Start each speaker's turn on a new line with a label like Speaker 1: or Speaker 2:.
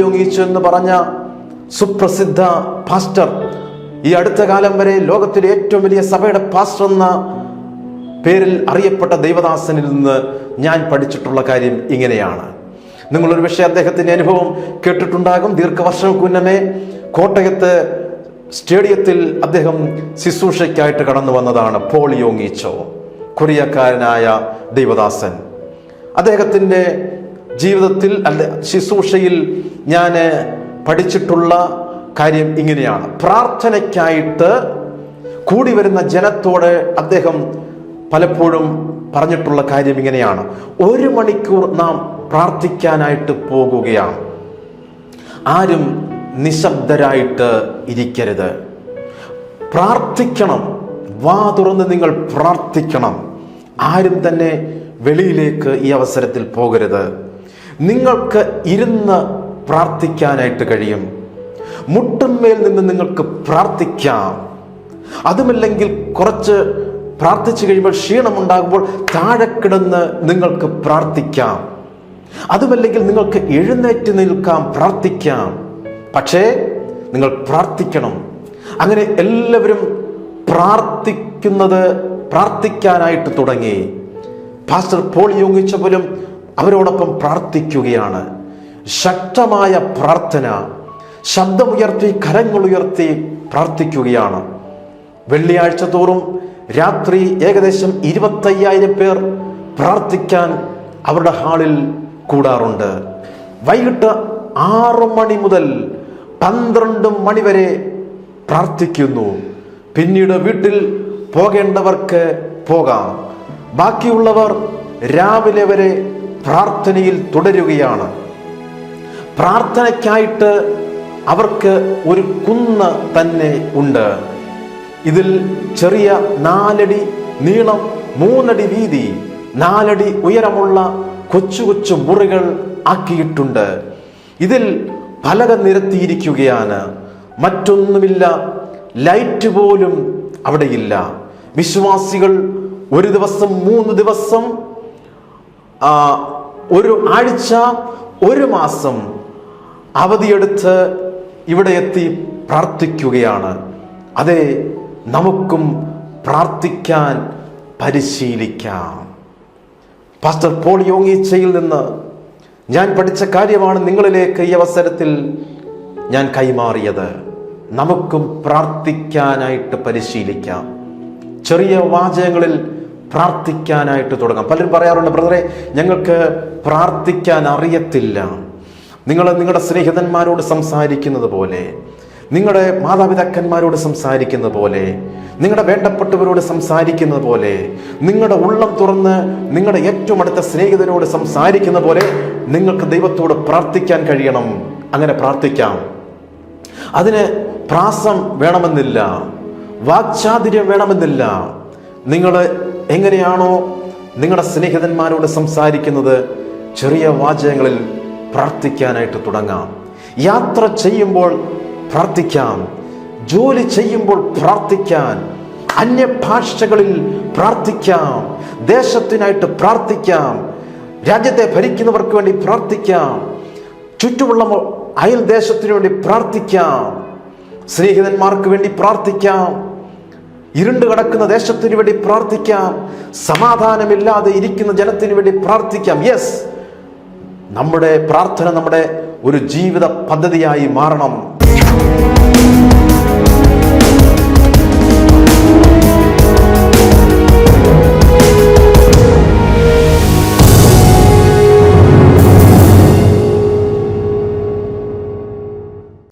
Speaker 1: പോളിയോങ്ങീച്ചു എന്ന് പറഞ്ഞ സുപ്രസിദ്ധ പാസ്റ്റർ ഈ അടുത്ത കാലം വരെ ലോകത്തിലെ ഏറ്റവും വലിയ സഭയുടെ പാസ്റ്റർ എന്ന പേരിൽ അറിയപ്പെട്ട ദൈവദാസനിൽ നിന്ന് ഞാൻ പഠിച്ചിട്ടുള്ള കാര്യം ഇങ്ങനെയാണ്. നിങ്ങളൊരു പക്ഷേ അദ്ദേഹത്തിന്റെ അനുഭവം കേട്ടിട്ടുണ്ടാകും. ദീർഘവർഷങ്ങൾക്ക് മുന്നമേ കോട്ടയത്ത് സ്റ്റേഡിയത്തിൽ അദ്ദേഹം ശുശ്രൂഷയ്ക്കായിട്ട് കടന്നു വന്നതാണ് പോളിയോങ്ങീച്ചോ കൊറിയക്കാരനായ ദൈവദാസൻ. അദ്ദേഹത്തിന്റെ ജീവിതത്തിൽ അല്ല ശുശ്രൂഷയിൽ ഞാൻ പഠിച്ചിട്ടുള്ള കാര്യം ഇങ്ങനെയാണ്. പ്രാർത്ഥനയ്ക്കായിട്ട് കൂടി വരുന്ന ജനത്തോട് അദ്ദേഹം പലപ്പോഴും പറഞ്ഞിട്ടുള്ള കാര്യം ഇങ്ങനെയാണ്. ഒരു മണിക്കൂർ നാം പ്രാർത്ഥിക്കാനായിട്ട് പോകുകയാണ്. ആരും നിശബ്ദരായിട്ട് ഇരിക്കരുത്. പ്രാർത്ഥിക്കണം. വാ തുറന്ന് നിങ്ങൾ പ്രാർത്ഥിക്കണം. ആരും തന്നെ വെളിയിലേക്ക് ഈ അവസരത്തിൽ പോകരുത്. നിങ്ങൾക്ക് ഇരുന്ന് പ്രാർത്ഥിക്കാനായിട്ട് കഴിയും. മുട്ടുമേൽ നിന്ന് നിങ്ങൾക്ക് പ്രാർത്ഥിക്കാം. അതുമല്ലെങ്കിൽ കുറച്ച് പ്രാർത്ഥിച്ചു കഴിയുമ്പോൾ ക്ഷീണമുണ്ടാകുമ്പോൾ താഴെ കിടന്ന് നിങ്ങൾക്ക് പ്രാർത്ഥിക്കാം. അതുമല്ലെങ്കിൽ നിങ്ങൾക്ക് എഴുന്നേറ്റ് നിൽക്കാം പ്രാർത്ഥിക്കാം. പക്ഷേ നിങ്ങൾ പ്രാർത്ഥിക്കണം. അങ്ങനെ എല്ലാവരും പ്രാർത്ഥിക്കുന്നത് പ്രാർത്ഥിക്കാനായിട്ട് തുടങ്ങി. പാസ്റ്റർ പോൾ യോഗിച്ച പോലും അവരോടൊപ്പം പ്രാർത്ഥിക്കുകയാണ്. ശക്തമായ പ്രാർത്ഥന ശബ്ദമുയർത്തി കരങ്ങളുയർത്തി പ്രാർത്ഥിക്കുകയാണ്. വെള്ളിയാഴ്ച തോറും രാത്രി ഏകദേശം ഇരുപത്തയ്യായിരം പേർ പ്രാർത്ഥിക്കാൻ അവരുടെ ഹാളിൽ കൂടാറുണ്ട്. വൈകിട്ട് ആറു മണി മുതൽ പന്ത്രണ്ട് മണി വരെ പ്രാർത്ഥിക്കുന്നു. പിന്നീട് വീട്ടിൽ പോകേണ്ടവർക്ക് പോകാം. ബാക്കിയുള്ളവർ രാവിലെ വരെ പ്രാർത്ഥനയിൽ തുടരുകയാണ്. പ്രാർത്ഥനയ്ക്കായിട്ട് അവർക്ക് ഒരു കുന്ന് തന്നെ ഉണ്ട്. ഇതിൽ ചെറിയ നാലടി നീളം മൂന്നടി വീതി നാലടി ഉയരമുള്ള കൊച്ചു കൊച്ചു മുറികൾ ആക്കിയിട്ടുണ്ട്. ഇതിൽ പലക നിരത്തിയിരിക്കുകയാണ്. മറ്റൊന്നുമില്ല ലൈറ്റ് പോലും അവിടെയില്ല. വിശ്വാസികൾ ഒരു ദിവസം മൂന്ന് ദിവസം ഒരു ആഴ്ച ഒരു മാസം അവധിയെടുത്ത് ഇവിടെ എത്തി പ്രാർത്ഥിക്കുകയാണ്. അതെ നമുക്കും പ്രാർത്ഥിക്കാൻ പരിശീലിക്കാം. പാസ്റ്റർ പോൾ യോങ്ങീച്ചയിൽ നിന്ന് ഞാൻ പഠിച്ച കാര്യമാണ് നിങ്ങളിലേക്ക് ഈ അവസരത്തിൽ ഞാൻ കൈമാറിയത്. നമുക്കും പ്രാർത്ഥിക്കാനായിട്ട് പരിശീലിക്കാം. ചെറിയ വാചകങ്ങളിൽ പ്രാർത്ഥിക്കാനായിട്ട് തുടങ്ങാം. പലരും പറയാറുണ്ട് ബ്രദറെ ഞങ്ങൾക്ക് പ്രാർത്ഥിക്കാൻ അറിയത്തില്ല. നിങ്ങൾ നിങ്ങളുടെ സ്നേഹിതന്മാരോട് സംസാരിക്കുന്നത് പോലെ നിങ്ങളുടെ മാതാപിതാക്കന്മാരോട് സംസാരിക്കുന്ന പോലെ നിങ്ങളുടെ വേണ്ടപ്പെട്ടവരോട് സംസാരിക്കുന്ന പോലെ നിങ്ങളുടെ ഉള്ളം തുറന്ന് നിങ്ങളുടെ ഏറ്റവും അടുത്ത സ്നേഹിതനോട് സംസാരിക്കുന്ന പോലെ നിങ്ങൾക്ക് ദൈവത്തോട് പ്രാർത്ഥിക്കാൻ കഴിയണം. അങ്ങനെ പ്രാർത്ഥിക്കാം. അതിന് പ്രാസം വേണമെന്നില്ല. വാക്ചാതുര്യം വേണമെന്നില്ല. നിങ്ങൾ എങ്ങനെയാണോ നിങ്ങളുടെ സ്നേഹിതന്മാരോട് സംസാരിക്കുന്നത് ചെറിയ വാചകങ്ങളിൽ പ്രാർത്ഥിക്കാനായിട്ട് തുടങ്ങാം. യാത്ര ചെയ്യുമ്പോൾ പ്രാർത്ഥിക്കാം. ജോലി ചെയ്യുമ്പോൾ പ്രാർത്ഥിക്കാൻ. അന്യഭാഷകളിൽ പ്രാർത്ഥിക്കാം. ദേശത്തിനായിട്ട് പ്രാർത്ഥിക്കാം. രാജ്യത്തെ ഭരിക്കുന്നവർക്ക് വേണ്ടി പ്രാർത്ഥിക്കാം. ചുറ്റുമുള്ള അയൽ ദേശത്തിനു വേണ്ടി പ്രാർത്ഥിക്കാം. സ്നേഹിതന്മാർക്ക് വേണ്ടി പ്രാർത്ഥിക്കാം. ഇരുണ്ട് കിടക്കുന്ന ദേശത്തിന് വേണ്ടി പ്രാർത്ഥിക്കാം. സമാധാനമില്ലാതെ ഇരിക്കുന്ന ജനത്തിന് വേണ്ടി പ്രാർത്ഥിക്കാം. യെസ് നമ്മുടെ പ്രാർത്ഥന നമ്മുടെ ഒരു ജീവിത പദ്ധതിയായി മാറണം.